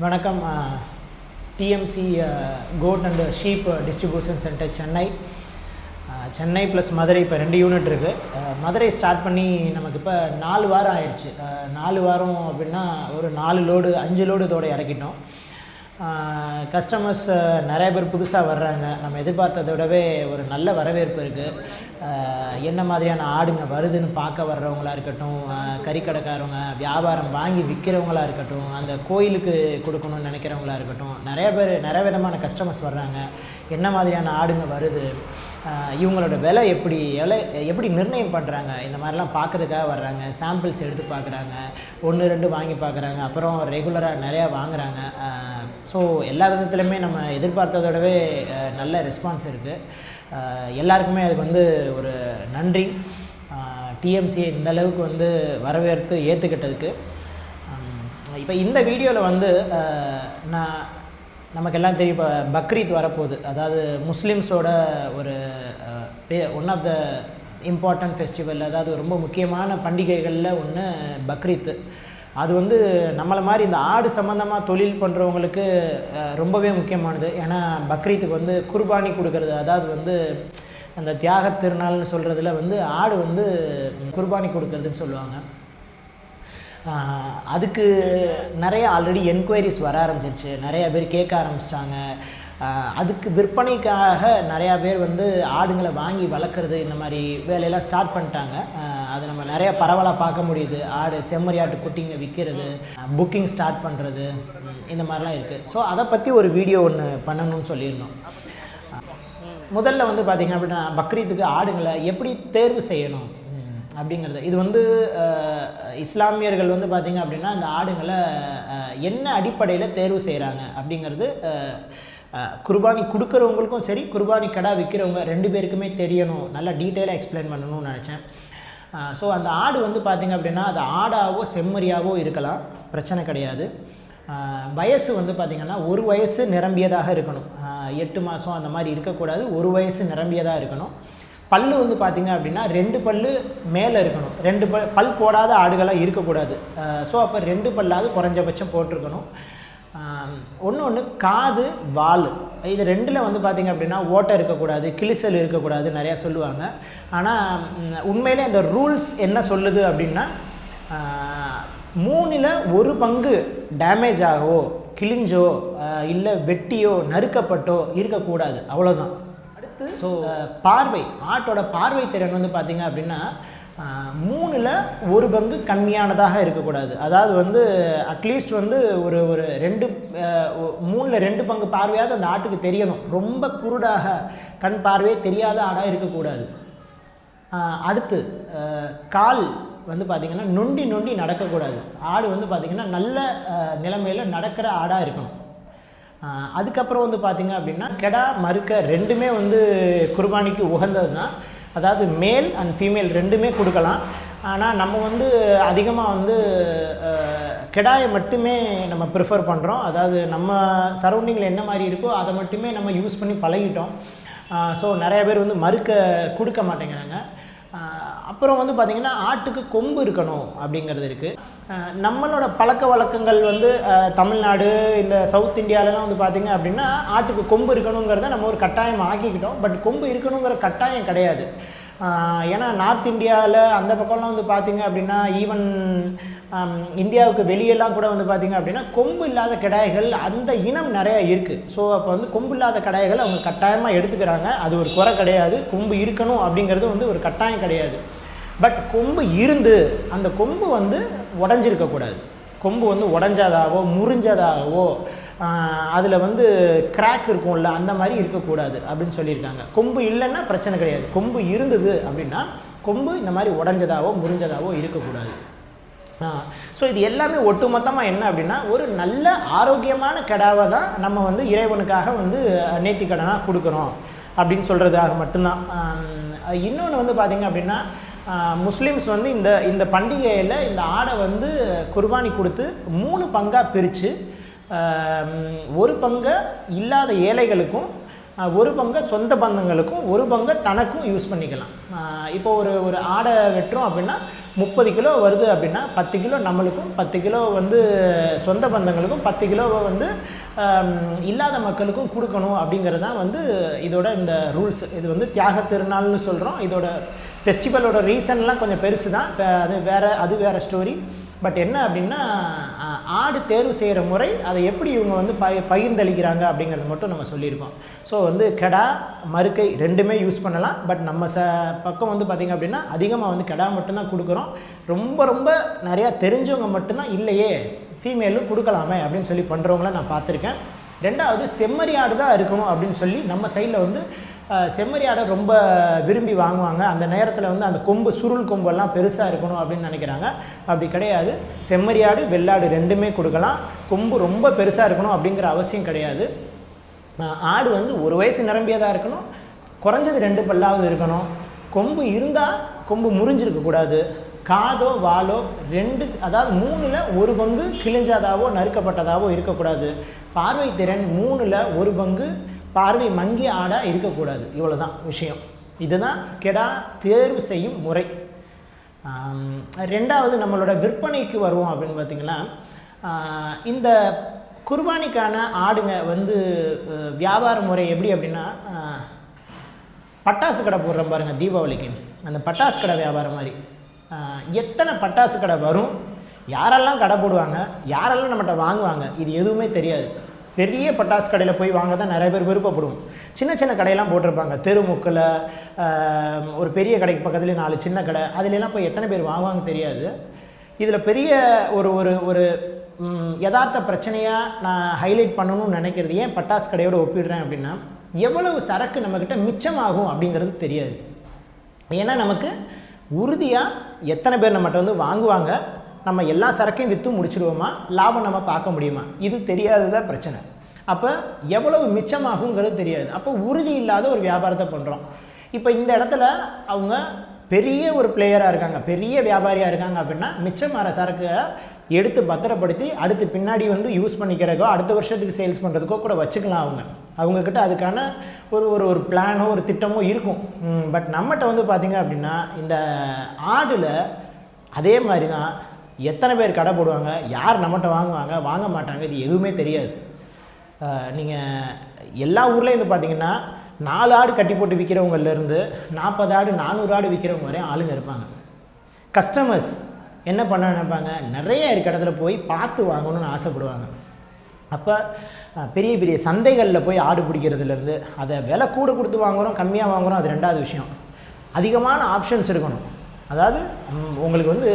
வணக்கம் TMC goat and sheep distribution centre Chennai. Chennai plus Madurai இப்போ ரெண்டு unit இருக்குது மதுரை ஸ்டார்ட் பண்ணி நமக்கு இப்போ நாலு வாரம் ஆயிடுச்சு. நாலு வாரம் அப்படின்னா ஒரு நாலு லோடு அஞ்சு லோடு இதோட இறக்கிட்டோம். கஸ்டமர்ஸ் நிறைய பேர் புதுசாக வர்றாங்க. நம்ம எதிர்பார்த்ததை விடவே ஒரு நல்ல வரவேற்பு இருக்குது என்ன மாதிரியான ஆடுங்க வருதுன்னு பார்க்க வர்றவங்களாக இருக்கட்டும் கறிக்கடைக்காரவங்க வியாபாரம் வாங்கி விற்கிறவங்களா இருக்கட்டும் அந்த கோயிலுக்கு கொடுக்கணும்னு நினைக்கிறவங்களா இருக்கட்டும் நிறைய பேர் நிறைய விதமான கஸ்டமர்ஸ் வர்றாங்க. என்ன மாதிரியான ஆடுங்க வருது? இவங்களோட விலை எப்படி எலை எப்படி நிர்ணயம் பண்ணுறாங்க இந்த மாதிரிலாம் பார்க்கறதுக்காக வர்றாங்க. சாம்பிள்ஸ் எடுத்து பார்க்குறாங்க. ஒன்று ரெண்டு வாங்கி பார்க்குறாங்க. அப்புறம் ரெகுலராக நிறையா வாங்குறாங்க. ஸோ எல்லா விதத்துலையுமே நம்ம எதிர்பார்த்ததோடவே நல்ல ரெஸ்பான்ஸ் இருக்குது எல்லாருக்குமே அதுக்கு வந்து ஒரு நன்றி. டிஎம்சியை இந்த அளவுக்கு வந்து வரவேற்று ஏற்றுக்கிட்டதுக்கு இப்போ இந்த வீடியோவில் வந்து நான் நமக்கெல்லாம் தெரியும். இப்போ பக்ரீத் வரப்போகுது. அதாவது முஸ்லீம்ஸோட ஒரு one of the important festival அதாவது ரொம்ப முக்கியமான பண்டிகைகளில் ஒன்று பக்ரீத்து. அது வந்து நம்மளை மாதிரி இந்த ஆடு சம்மந்தமாக தொழில் பண்ணுறவங்களுக்கு ரொம்பவே முக்கியமானது. ஏன்னா பக்ரீத்துக்கு வந்து குர்பானி கொடுக்கறது அதாவது வந்து அந்த தியாக திருநாள்னு சொல்கிறதுல வந்து ஆடு வந்து குர்பானி கொடுக்கறதுன்னு சொல்லுவாங்க. அதுக்கு நிறைய ஆல்ரெடி என்கொயரிஸ் வர ஆரம்பிச்சிருச்சு. நிறைய பேர் கேட்க ஆரம்பிச்சிட்டாங்க. அதுக்கு விற்பனைக்காக நிறையா பேர் வந்து ஆடுங்களை வாங்கி வளர்க்குறது இந்த மாதிரி வேலையெல்லாம் ஸ்டார்ட் பண்ணிட்டாங்க. அது நம்ம நிறைய பரவலாக பார்க்க முடியுது. ஆடு செம்மறியாட்டு குட்டிங்க விற்கிறது புக்கிங் ஸ்டார்ட் பண்ணுறது இந்த மாதிரிலாம் இருக்குது ஸோ அதை பற்றி ஒரு வீடியோ ஒன்று பண்ணணும்னு சொல்லியிருந்தோம். முதல்ல வந்து பார்த்திங்க அப்படின்னா பக்ரீத்துக்கு ஆடுங்களை எப்படி தேர்வு செய்யணும் அப்படிங்கிறது. இது வந்து இஸ்லாமியர்கள் வந்து பார்த்திங்க அப்படின்னா இந்த ஆடுங்களை என்ன அடிப்படையில் தேர்வு செய்கிறாங்க அப்படிங்கிறது குர்பானி கொடுக்குறவங்களுக்கும் சரி குர்பானி கடா விற்கிறவங்க ரெண்டு பேருக்குமே தெரியணும். நல்லா டீட்டெயிலாக எக்ஸ்பிளைன் பண்ணணும்னு நினச்சேன். ஸோ அந்த ஆடு வந்து பார்த்திங்க அப்படின்னா அது ஆடாவோ செம்மறியாவோ இருக்கலாம். பிரச்சனை கிடையாது. வயசு வந்து பார்த்திங்கன்னா ஒரு வயசு நிரம்பியதாக இருக்கணும். எட்டு மாதம் அந்த மாதிரி இருக்கக்கூடாது. ஒரு வயசு நிரம்பியதாக இருக்கணும். பல்லு வந்து பார்த்திங்க அப்படின்னா ரெண்டு பல்லு மேலே இருக்கணும். ரெண்டு பல் பல் போடாத ஆடுகளாக இருக்கக்கூடாது. ஸோ அப்போ ரெண்டு பல்லாவது குறைஞ்சபட்சம் போட்டிருக்கணும். ஒன்று ஒன்று காது வால் இது ரெண்டில் வந்து பார்த்திங்க அப்படின்னா ஓட்டை இருக்கக்கூடாது கிழிசல் இருக்கக்கூடாது நிறையா சொல்லுவாங்க. ஆனால் உண்மையிலே அந்த ரூல்ஸ் என்ன சொல்லுது அப்படின்னா மூணில் ஒரு பங்கு டேமேஜ் ஆகவோ கிழிஞ்சோ இல்லை வெட்டியோ நறுக்கப்பட்டோ இருக்கக்கூடாது. அவ்வளோதான் அடுத்து ஸோ பார்வை. ஆட்டோட பார்வை திறன் வந்து பார்த்திங்க அப்படின்னா மூணில் ஒரு பங்கு கம்மியானதாக இருக்கக்கூடாது. அதாவது வந்து அட்லீஸ்ட் வந்து ஒரு ஒரு ரெண்டு மூணில் ரெண்டு பங்கு பார்வையாவது அந்த ஆட்டுக்கு தெரியணும். ரொம்ப குருடாக கண் பார்வையே தெரியாத ஆடாக இருக்கக்கூடாது. அடுத்து கால் வந்து பார்த்திங்கன்னா நொண்டி நொண்டி நடக்கக்கூடாது. ஆடு வந்து பார்த்திங்கன்னா நல்ல நிலைமையில் நடக்கிற ஆடாக இருக்கணும். அதுக்கப்புறம் வந்து பார்த்திங்க அப்படின்னா கெடா மறுக்க ரெண்டுமே வந்து குர்பானிக்கு உகந்ததுன்னா அதாவது மேல் அண்ட் ஃபீமேல் ரெண்டுமே கொடுக்கலாம். ஆனால் நம்ம வந்து அதிகமாக வந்து கெடாயை மட்டுமே நம்ம ப்ரிஃபர் பண்ணுறோம் அதாவது நம்ம சரௌண்டிங்கில் என்ன மாதிரி இருக்கோ அதை மட்டுமே நம்ம யூஸ் பண்ணி பழகிட்டோம். ஸோ நிறைய பேர் வந்து மறுக்க கொடுக்க மாட்டேங்கிறாங்க. அப்புறம் வந்து பார்த்திங்கன்னா ஆட்டுக்கு கொம்பு இருக்கணும் அப்படிங்கிறது இருக்குது நம்மளோட பழக்க வழக்கங்கள் வந்து தமிழ்நாடு இந்த சவுத் இந்தியாலலாம் வந்து பார்த்திங்க அப்படின்னா ஆட்டுக்கு கொம்பு இருக்கணுங்கிறத நம்ம ஒரு கட்டாயம் ஆக்கிக்கிட்டோம். பட் கொம்பு இருக்கணுங்கிற கட்டாயம் கிடையாது. ஏன்னா நார்த் இந்தியாவில் அந்த பக்கம்லாம் வந்து பார்த்திங்க அப்படின்னா ஈவன் இந்தியாவுக்கு வெளியெல்லாம் கூட வந்து பார்த்திங்க அப்படின்னா கொம்பு இல்லாத கிடாய்கள் அந்த இனம் நிறையா இருக்குது ஸோ அப்போ வந்து கொம்பு இல்லாத கடாய்கள் அவங்க கட்டாயமாக எடுத்துக்கிறாங்க. அது ஒரு குறை கிடையாது. கொம்பு இருக்கணும் அப்படிங்கிறது வந்து ஒரு கட்டாயம் கிடையாது. பட் கொம்பு இருந்து அந்த கொம்பு வந்து உடஞ்சிருக்கக்கூடாது கொம்பு வந்து உடஞ்சதாகவோ முறிஞ்சதாகவோ அதில் வந்து கிராக் இருக்கும்ல அந்த மாதிரி இருக்கக்கூடாது அப்படின்னு சொல்லியிருக்காங்க. கொம்பு இல்லைன்னா பிரச்சனை கிடையாது. கொம்பு இருந்தது அப்படின்னா கொம்பு இந்த மாதிரி உடஞ்சதாவோ முறிஞ்சதாவோ இருக்கக்கூடாது. ஸோ இது எல்லாமே ஒட்டுமொத்தமாக என்ன அப்படின்னா ஒரு நல்ல ஆரோக்கியமான கடாவை தான் நம்ம வந்து இறைவனுக்காக வந்து நேர்த்தி கடனாக கொடுக்குறோம் அப்படின்னு சொல்கிறதுக்காக மட்டும்தான். இன்னொன்று வந்து பார்த்திங்க அப்படின்னா முஸ்லீம்ஸ் வந்து இந்த இந்த பண்டிகையில் இந்த ஆடை வந்து குர்பானி கொடுத்து மூணு பங்காக பிரித்து ஒரு பங்கை இல்லாத ஏழைகளுக்கும் ஒரு பங்கை சொந்த பந்தங்களுக்கும் ஒரு பங்கை தனக்கும் யூஸ் பண்ணிக்கலாம். இப்போ ஒரு ஒரு ஆடை வெட்டுறோம் அப்படின்னா முப்பது கிலோ வருது அப்படின்னா பத்து கிலோ நம்மளுக்கும் பத்து கிலோ வந்து சொந்த பந்தங்களுக்கும் பத்து கிலோவை வந்து இல்லாத மக்களுக்கும் கொடுக்கணும் அப்படிங்கிறது தான் வந்து இதோட இந்த ரூல்ஸ் இது வந்து தியாக திருநாள்னு சொல்கிறோம் இதோட ஃபெஸ்டிவலோட ரீசன்லாம் கொஞ்சம் பெருசு தான் அது வேறு அது வேறு ஸ்டோரி பட் என்ன அப்படின்னா ஆடு தேர்வு செய்கிற முறை அதை எப்படி இவங்க வந்து ப பகிர்ந்தளிக்கிறாங்க அப்படிங்கிறது மட்டும் நம்ம சொல்லியிருக்கோம். ஸோ வந்து கெடா மறுக்கை ரெண்டுமே யூஸ் பண்ணலாம். பட் நம்ம ச பக்கம் வந்து பார்த்திங்க அப்படின்னா அதிகமாக வந்து கெடா மட்டும்தான் கொடுக்குறோம். ரொம்ப ரொம்ப நிறையா தெரிஞ்சவங்க மட்டும்தான் இல்லையே ஃபீமேலும் கொடுக்கலாமே அப்படின்னு சொல்லி பண்ணுறவங்கள நான் பார்த்துருக்கேன். ரெண்டாவது செம்மறி ஆடு தான் இருக்கணும் அப்படின்னு சொல்லி நம்ம சைடில் வந்து செம்மறி ஆடை ரொம்ப விரும்பி வாங்குவாங்க. அந்த நேரத்தில் வந்து அந்த கொம்பு சுருள் கொம்பெல்லாம் பெருசாக இருக்கணும் அப்படின்னு நினைக்கிறாங்க. அப்படி கிடையாது. செம்மறி ஆடு வெள்ளாடு ரெண்டுமே கொடுக்கலாம். கொம்பு ரொம்ப பெருசாக இருக்கணும் அப்படிங்கிற அவசியம் கிடையாது. ஆடு வந்து ஒரு வயசு நிரம்பியதாக இருக்கணும். குறைஞ்சது ரெண்டு பல்லாவது இருக்கணும். கொம்பு இருந்தால் கொம்பு முறிஞ்சிருக்கக்கூடாது காதோ வாலோ ரெண்டு அதாவது மூணில் ஒரு பங்கு கிழிஞ்சாதாவோ நறுக்கப்பட்டதாவோ இருக்கக்கூடாது. பார்வை திறன் மூணில் ஒரு பங்கு பார்வை மங்கிய ஆடாக இருக்கக்கூடாது. இவ்வளோ தான் விஷயம். இதுதான் கெடா தேர்வு செய்யும் முறை. ரெண்டாவது நம்மளோட விற்பனைக்கு வருவோம் அப்படின்னு பார்த்திங்கன்னா இந்த குர்பானிக்கான ஆடுங்க வந்து வியாபார முறை எப்படி அப்படின்னா பட்டாசு கடை போடுறோம் பாருங்கள் தீபாவளிக்கு. அந்த பட்டாசு கடை வியாபாரம் மாதிரி. எத்தனை பட்டாசு கடை வரும்? யாரெல்லாம் கடை போடுவாங்க? யாரெல்லாம் நம்மகிட்ட வாங்குவாங்க? இது எதுவுமே தெரியாது. பெரிய பட்டாசு கடையில் போய் வாங்க தான் நிறைய பேர் விருப்பப்படுவோம். சின்ன சின்ன கடையெல்லாம் போட்டிருப்பாங்க. தெருமுக்கில் ஒரு பெரிய கடைக்கு பக்கத்துலேயே நாலு சின்ன கடை அதுலலாம் போய் எத்தனை பேர் வாங்குவாங்க தெரியாது. இதில் பெரிய ஒரு ஒரு ஒரு யதார்த்த பிரச்சனையாக நான் ஹைலைட் பண்ணணும்னு நினைக்கிறது. ஏன் பட்டாசு கடையோடு ஒப்பிடுறேன் அப்படின்னா எவ்வளவு சரக்கு நம்மக்கிட்ட மிச்சமாகும் அப்படிங்கிறது தெரியாது. ஏன்னா நமக்கு உறுதியாக எத்தனை பேர் நம்மகிட்ட வந்து வாங்குவாங்க. நம்ம எல்லா சரக்கையும் விற்று முடிச்சிடுவோமா லாபம் நம்ம பார்க்க முடியுமா? இது தெரியாததான் பிரச்சனை. அப்போ எவ்வளவு மிச்சமாகுங்கிறது தெரியாது. அப்போ உறுதி இல்லாத ஒரு வியாபாரத்தை பண்ணுறோம் இப்போ இந்த இடத்துல அவங்க பெரிய ஒரு பிளேயராக இருக்காங்க. பெரிய வியாபாரியாக இருக்காங்க அப்படின்னா மிச்சம் வர சரக்கை எடுத்து பத்திரப்படுத்தி அடுத்து பின்னாடி வந்து யூஸ் பண்ணிக்கிறக்கோ அடுத்த வருஷத்துக்கு சேல்ஸ் பண்ணுறதுக்கோ கூட வச்சுக்கலாம் அவங்க. அவங்கக்கிட்ட அதுக்கான ஒரு ஒரு ஒரு பிளானோ ஒரு திட்டமோ இருக்கும். பட் நம்மகிட்ட வந்து பார்த்திங்க அப்படின்னா இந்த ஆடில் அதே மாதிரி தான் எத்தனை பேர் கடை போடுவாங்க? யார் நம்மகிட்ட வாங்குவாங்க? வாங்க மாட்டாங்க. இது எதுவுமே தெரியாது. நீங்கள் எல்லா ஊர்லேயும் வந்து பார்த்தீங்கன்னா நாலு ஆடு கட்டி போட்டு விற்கிறவங்கலேருந்து நாற்பது ஆடு நானூறு ஆடு விற்கிறவங்க வரையும் ஆளுங்க இருப்பாங்க. கஸ்டமர்ஸ் என்ன பண்ண நினைப்பாங்க? நிறைய இருக்க. இடத்துல போய் பார்த்து வாங்கணும்னு ஆசைப்படுவாங்க. அப்போ பெரிய பெரிய சந்தைகளில் போய் ஆடு பிடிக்கிறதுலேருந்து அதை விலை கூட கொடுத்து வாங்குறோம் கம்மியாக வாங்குறோம் அது ரெண்டாவது விஷயம். அதிகமான ஆப்ஷன்ஸ் இருக்கணும். அதாவது உங்களுக்கு வந்து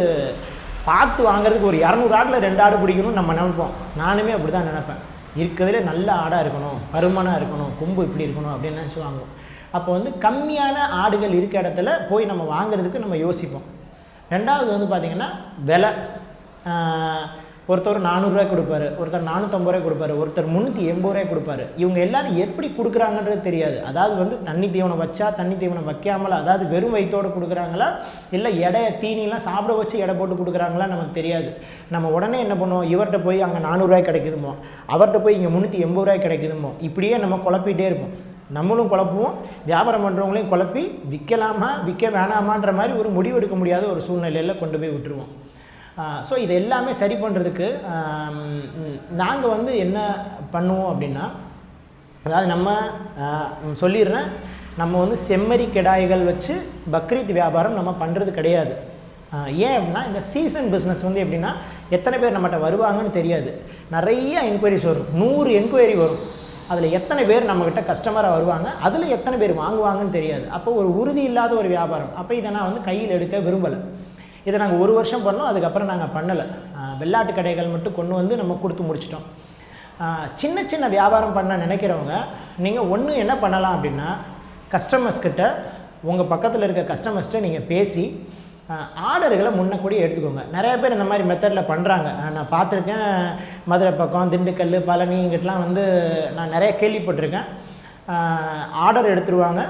பார்த்து வாங்குறதுக்கு ஒரு இரநூறு ஆட்டில் ரெண்டு ஆடு பிடிக்கணும்னு நம்ம நினைப்போம். நானுமே அப்படி தான் நினைப்பேன். இருக்கிறதுலே நல்ல ஆடாக இருக்கணும் பருமனாக இருக்கணும் கொம்பு இப்படி இருக்கணும் அப்படின்னு நினச்சி வாங்குவோம் அப்போ வந்து கம்மியான ஆடுகள் இருக்க இடத்துல போய் நம்ம வாங்குறதுக்கு நம்ம யோசிப்போம். ரெண்டாவது வந்து பார்த்திங்கன்னா விலை. ஒருத்தர் நானூறுரூவாய் கொடுப்பாரு ஒருத்தர் நானூற்றம்பது ரூபாய் கொடுப்பாரு ஒருத்தர் முந்நூற்றி எண்பது ரூபாய் கொடுப்பாரு. இவங்க எல்லாரும் எப்படி கொடுக்குறாங்கன்றது தெரியாது. அதாவது வந்து தண்ணி தீவனம் வச்சா தண்ணி தீவனம் வைக்காமல அதாவது வெறும் வயிற்றோடு கொடுக்குறாங்களா? இல்லை எடை தீனிலாம் சாப்பிட வச்சு எடை போட்டு கொடுக்குறாங்களா நமக்கு தெரியாது. நம்ம உடனே என்ன பண்ணுவோம்? இவர்கிட்ட போய் அங்கே நானூறுரூவாய் கிடைக்குதுமோ? அவர்கிட்ட போய் இங்கே முந்நூற்றி எண்பது ரூபாய் கிடைக்குதுமோ? இப்படியே நம்ம குழப்பிகிட்டே இருப்போம். நம்மளும் குழப்புவோம் வியாபாரம் பண்ணுறவங்களையும் குழப்பி விற்கலாமா விற்க வேணாமான்ற மாதிரி ஒரு முடிவு எடுக்க முடியாத ஒரு சூழ்நிலையில் கொண்டு போய் விட்டுருவோம். ஸோ இது எல்லாமே சரி பண்ணுறதுக்கு நாங்கள் வந்து என்ன பண்ணுவோம் அப்படின்னா அதாவது நம்ம சொல்லிடுறேன். நம்ம வந்து செம்மறி கெடாய்கள் வச்சு பக்ரீத் வியாபாரம் நம்ம பண்ணுறது கிடையாது. ஏன் அப்படின்னா இந்த சீசன் பிஸ்னஸ் வந்து எப்படின்னா எத்தனை பேர் நம்மகிட்ட வருவாங்கன்னு தெரியாது. நிறைய என்கொயரிஸ் வரும். நூறு என்கொயரி வரும். அதில் எத்தனை பேர் நம்மக்கிட்ட கஸ்டமராக வருவாங்க? அதில் எத்தனை பேர் வாங்குவாங்கன்னு தெரியாது. அப்போ ஒரு உறுதி இல்லாத ஒரு வியாபாரம். அப்போ இதை நான் வந்து கையில் எடுக்க விரும்பலை. இதை நாங்கள் ஒரு வருஷம் பண்ணோம் அதுக்கப்புறம் நாங்கள் பண்ணலை. வெள்ளாட்டு கடைகள் மட்டும் கொண்டு வந்து நம்ம கொடுத்து முடிச்சிட்டோம். சின்ன சின்ன வியாபாரம் பண்ண நினைக்கிறவங்க நீங்கள் ஒன்று என்ன பண்ணலாம் அப்படின்னா கஸ்டமர்ஸ் கிட்ட உங்கள் பக்கத்தில் இருக்க கஸ்டமர்ஸ்கிட்ட நீங்கள் பேசி ஆர்டர்களை முன்னக்கூடிய எடுத்துக்கோங்க. நிறைய பேர் இந்த மாதிரி மெத்தடில் பண்ணுறாங்க நான் பார்த்துருக்கேன் மதுரை பக்கம் திண்டுக்கல் பழனி இங்கிட்டலாம் வந்து நான் நிறைய கேள்விப்பட்டிருக்கேன். ஆர்டர் எடுத்துருவாங்க.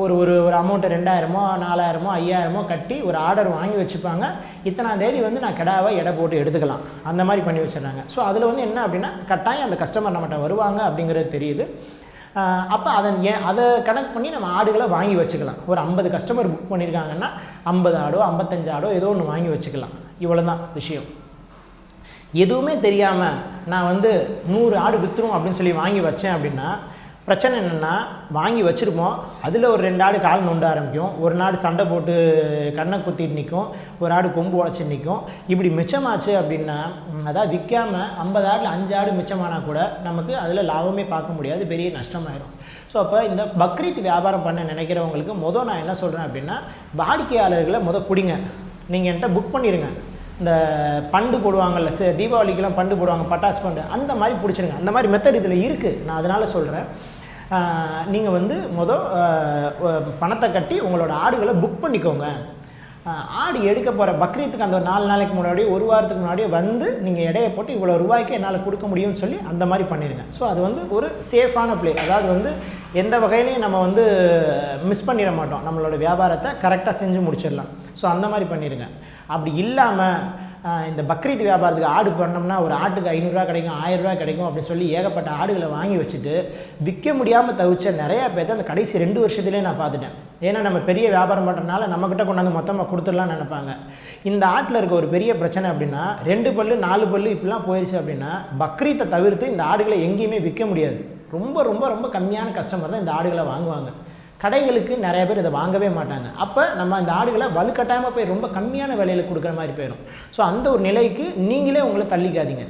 ஒரு ஒரு ஒரு அமௌண்ட்டு ரெண்டாயிரமோ நாலாயிரமோ ஐயாயிரமோ கட்டி ஒரு ஆர்டர் வாங்கி வச்சுப்பாங்க. இத்தனாம் தேதி வந்து நான் கிடாவை எடை போட்டு எடுத்துக்கலாம். அந்த மாதிரி பண்ணி வச்சிடுறாங்க. ஸோ அதில் வந்து என்ன அப்படின்னா கட்டாயம் அந்த கஸ்டமர் நம்மகிட்ட வருவாங்க அப்படிங்கிறது தெரியுது. அப்போ அதை ஏன் அதை கணக்கு பண்ணி நம்ம ஆடுகளை வாங்கி வச்சுக்கலாம். ஒரு ஐம்பது கஸ்டமர் புக் பண்ணியிருக்காங்கன்னா ஐம்பது ஆடோ ஐம்பத்தஞ்சு ஆடோ ஏதோ ஒன்று வாங்கி வச்சுக்கலாம். இவ்வளோ தான் விஷயம். எதுவுமே தெரியாமல் நான் வந்து நூறு ஆடு விற்றுரும் அப்படின்னு சொல்லி வாங்கி வச்சேன் அப்படின்னா பிரச்சனை என்னென்னா வாங்கி வச்சுருப்போம். அதில் ஒரு ரெண்டு ஆடு கால் நொண்ட ஆரம்பிக்கும். ஒரு நாடு சண்டை போட்டு கண்ணை குத்திட்டு நிற்கும் ஒரு ஆடு கொம்பு உடச்சி நிற்கும் இப்படி மிச்சமாச்சு அப்படின்னா அதாவது விற்காமல் ஐம்பது ஆடில் அஞ்சு ஆடு மிச்சமானால் கூட நமக்கு அதில் லாபமே பார்க்க முடியாது. பெரிய நஷ்டமாயிரும். ஸோ அப்போ இந்த பக்ரீத் வியாபாரம் பண்ண நினைக்கிறவங்களுக்கு மொதல் நான் என்ன சொல்கிறேன் அப்படின்னா வாடிக்கையாளர்களை மொதல் பிடிங்க. நீங்கள் என்கிட்ட புக் பண்ணிடுங்க இந்த பண்டு போடுவாங்கல்ல சரி தீபாவளிக்கெல்லாம் பண்டு போடுவாங்க பட்டாசு பண்டு. அந்த மாதிரி பிடிச்சிருங்க. அந்த மாதிரி மெத்தட் இதில் இருக்குது நான் அதனால் சொல்கிறேன் நீங்கள் வந்து மொதல் பணத்தை கட்டி உங்களோட ஆடுகளை புக் பண்ணிக்கோங்க. ஆடு எடுக்க போகிற பக்ரீத்துக்கு அந்த நாலு நாளைக்கு முன்னாடி ஒரு வாரத்துக்கு முன்னாடி வந்து நீங்கள் இடையை போட்டு இவ்வளோ ரூபாய்க்கு என்னால் கொடுக்க முடியும்னு சொல்லி அந்த மாதிரி பண்ணிடுங்க ஸோ அது வந்து ஒரு சேஃபான பிளே அதாவது வந்து எந்த வகையிலையும் நம்ம வந்து மிஸ் பண்ணிட மாட்டோம். நம்மளோட வியாபாரத்தை கரெக்டாக செஞ்சு முடிச்சிடலாம். ஸோ அந்த மாதிரி பண்ணிடுங்க அப்படி இல்லாமல் இந்த பக்ரீத் வியாபாரத்துக்கு ஆடு பண்ணோம்னா ஒரு ஆட்டுக்கு ஐநூறுரூவா கிடைக்கும் ஆயிரரூவா கிடைக்கும் அப்படின்னு சொல்லி ஏகப்பட்ட ஆடுகளை வாங்கி வச்சுட்டு விற்க முடியாமல் தவிச்ச நிறையா பேர்த்த அந்த கடைசி ரெண்டு வருஷத்துலேயே நான் பார்த்துட்டேன். ஏன்னா நம்ம பெரிய வியாபாரம் பண்ணுறதுனால நம்மக்கிட்ட கொண்டாந்து மொத்தமாக கொடுத்துடலாம்னு நினைப்பாங்க. இந்த ஆட்டில் இருக்க ஒரு பெரிய பிரச்சனை அப்படின்னா ரெண்டு பல்லு நாலு பல்லு இப்படிலாம் போயிடுச்சு அப்படின்னா பக்ரீத்தை தவிர்த்து இந்த ஆடுகளை எங்கேயுமே விற்க முடியாது. ரொம்ப ரொம்ப ரொம்ப கம்மியான கஸ்டமர் தான் இந்த ஆடுகளை வாங்குவாங்க. கடைகளுக்கு நிறைய பேர் இதை வாங்கவே மாட்டாங்க. அப்போ நம்ம இந்த ஆடுகளை வலுக்கட்டாயமாக போய் ரொம்ப கம்மியான விலையில் கொடுக்குற மாதிரி போயிடும். ஸோ அந்த ஒரு நிலைக்கு நீங்களே உங்களை தள்ளிக்காதீங்க.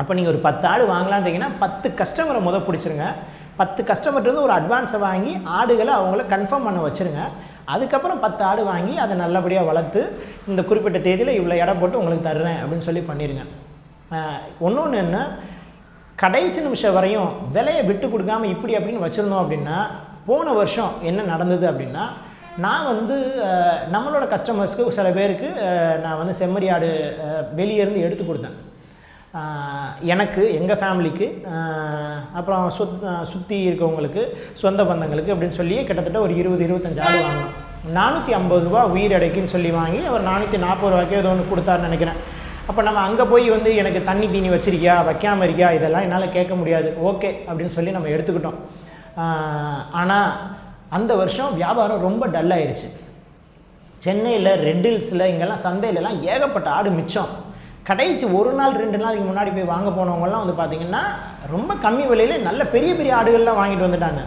அப்போ நீங்கள் ஒரு பத்து ஆடு வாங்கலான்றீங்கன்னா பத்து கஸ்டமரை முத பிடிச்சிருங்க. பத்து கஸ்டமர்லேருந்து ஒரு அட்வான்ஸை வாங்கி ஆடுகளை அவங்கள கன்ஃபார்ம் பண்ண வச்சுருங்க. அதுக்கப்புறம் பத்து ஆடு வாங்கி அதை நல்லபடியாக வளர்த்து இந்த குறிப்பிட்ட தேதியில் இவ்வளோ இடம் போட்டு உங்களுக்கு தர்றேன் அப்படின்னு சொல்லி பண்ணிடுங்க ஒன்று என்ன? கடைசி நிமிஷம் வரையும் விலையை விட்டு கொடுக்காம இப்படி அப்படின்னு வச்சுருந்தோம் அப்படின்னா போன வருஷம் என்ன நடந்தது அப்படின்னா நான் வந்து நம்மளோட கஸ்டமர்ஸ்க்கு சில பேருக்கு நான் வந்து செம்மறி ஆடு வெளியே இருந்து எடுத்து கொடுத்தேன். எனக்கு எங்கள் ஃபேமிலிக்கு அப்புறம் சுத் சுற்றி இருக்கவங்களுக்கு சொந்த பந்தங்களுக்கு அப்படின்னு சொல்லி கிட்டத்தட்ட ஒரு இருபது இருபத்தஞ்சு ஆடு வாங்கினோம். நானூற்றி ஐம்பது ரூபா உயிர் அடைக்குன்னு சொல்லி வாங்கி அவர் நானூற்றி நாற்பது ரூபாய்க்கு ஏதோ ஒன்று கொடுத்தாருன்னு நினைக்கிறேன். அப்போ நம்ம அங்கே போய் வந்து எனக்கு தண்ணி தீனி வச்சிருக்கியா வைக்காமல் இருக்கியா இதெல்லாம் என்னால் கேட்க முடியாது. ஓகே அப்படின்னு சொல்லி நம்ம எடுத்துக்கிட்டோம். ஆனால் அந்த வருஷம் வியாபாரம் ரொம்ப டல் சென்னையில் ரெட் ஹில்ஸில் இங்கெல்லாம் சந்தையிலலாம் ஏகப்பட்ட ஆடு மிச்சம். கடைசி ஒரு நாள் ரெண்டு நாளைக்கு முன்னாடி போய் வாங்க போனவங்கலாம் வந்து பார்த்திங்கன்னா ரொம்ப கம்மி விலையில் நல்ல பெரிய பெரிய ஆடுகள்லாம் வாங்கிட்டு வந்துட்டாங்க.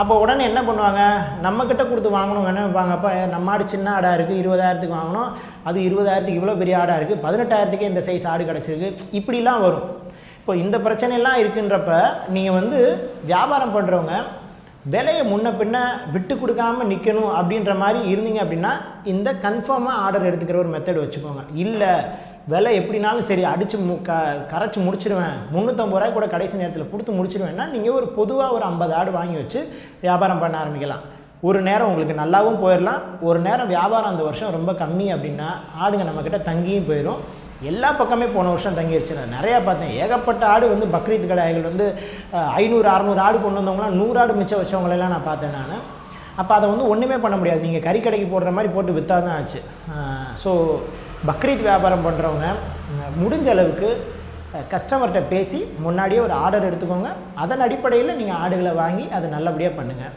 அப்போ உடனே என்ன பண்ணுவாங்க? நம்மக்கிட்ட கொடுத்து வாங்கணும் என்ன வைப்பாங்க? அப்போ நம்ம ஆடு சின்ன ஆடாக இருக்குது இருபதாயிரத்துக்கு வாங்கணும். அது இருபதாயிரத்துக்கு இவ்வளோ பெரிய ஆடாக இருக்குது பதினெட்டாயிரத்துக்கே இந்த சைஸ் ஆடு கிடச்சிருக்கு. இப்படிலாம் வரும். இப்போ இந்த பிரச்சனையெல்லாம் இருக்குன்றப்ப நீங்கள் வந்து வியாபாரம் பண்ணுறவங்க விலையை முன்ன பின்ன விட்டு கொடுக்காம நிற்கணும் அப்படின்ற மாதிரி இருந்தீங்க அப்படின்னா இந்த கன்ஃபார்மாக ஆர்டர் எடுத்துக்கிற ஒரு மெத்தட் வச்சுக்கோங்க. இல்லை விலை எப்படினாலும் சரி அடித்து மு க கரைச்சி முடிச்சிருவேன். முந்நூற்றம்பது ரூபாய் கூட கடைசி நேரத்தில் கொடுத்து முடிச்சிருவேன்னா நீங்கள் ஒரு பொதுவாக ஒரு ஐம்பது ஆடு வாங்கி வச்சு வியாபாரம் பண்ண ஆரம்பிக்கலாம். ஒரு நேரம் உங்களுக்கு நல்லாவும் போயிடலாம் ஒரு நேரம் வியாபாரம் அந்த வருஷம் ரொம்ப கம்மி அப்படின்னா ஆடுங்க நம்மக்கிட்ட தங்கியும் போயிடும் எல்லா பக்கமே போன வருஷம் தங்கிருச்சு. நான் நிறையா பார்த்தேன். ஏகப்பட்ட ஆடு வந்து பக்ரீத் கடாய்கள் வந்து ஐநூறு அறநூறு ஆடு கொண்டு வந்தவங்களாம் நூறு ஆடு மிச்சம் வச்சவங்களெல்லாம் நான் பார்த்தேன் நான். அப்போ அதை வந்து ஒன்றுமே பண்ண முடியாது. நீங்கள் கறிக்கடைக்கு போடுற மாதிரி போட்டு விற்றா தான் ஆச்சு ஸோ பக்ரீத் வியாபாரம் பண்ணுறவங்க முடிஞ்ச அளவுக்கு கஸ்டமர்கிட்ட பேசி முன்னாடியே ஒரு ஆர்டர் எடுத்துக்கோங்க. அதன் அடிப்படையில் நீங்கள் ஆடுகளை வாங்கி அதை நல்லபடியாக பண்ணுங்கள்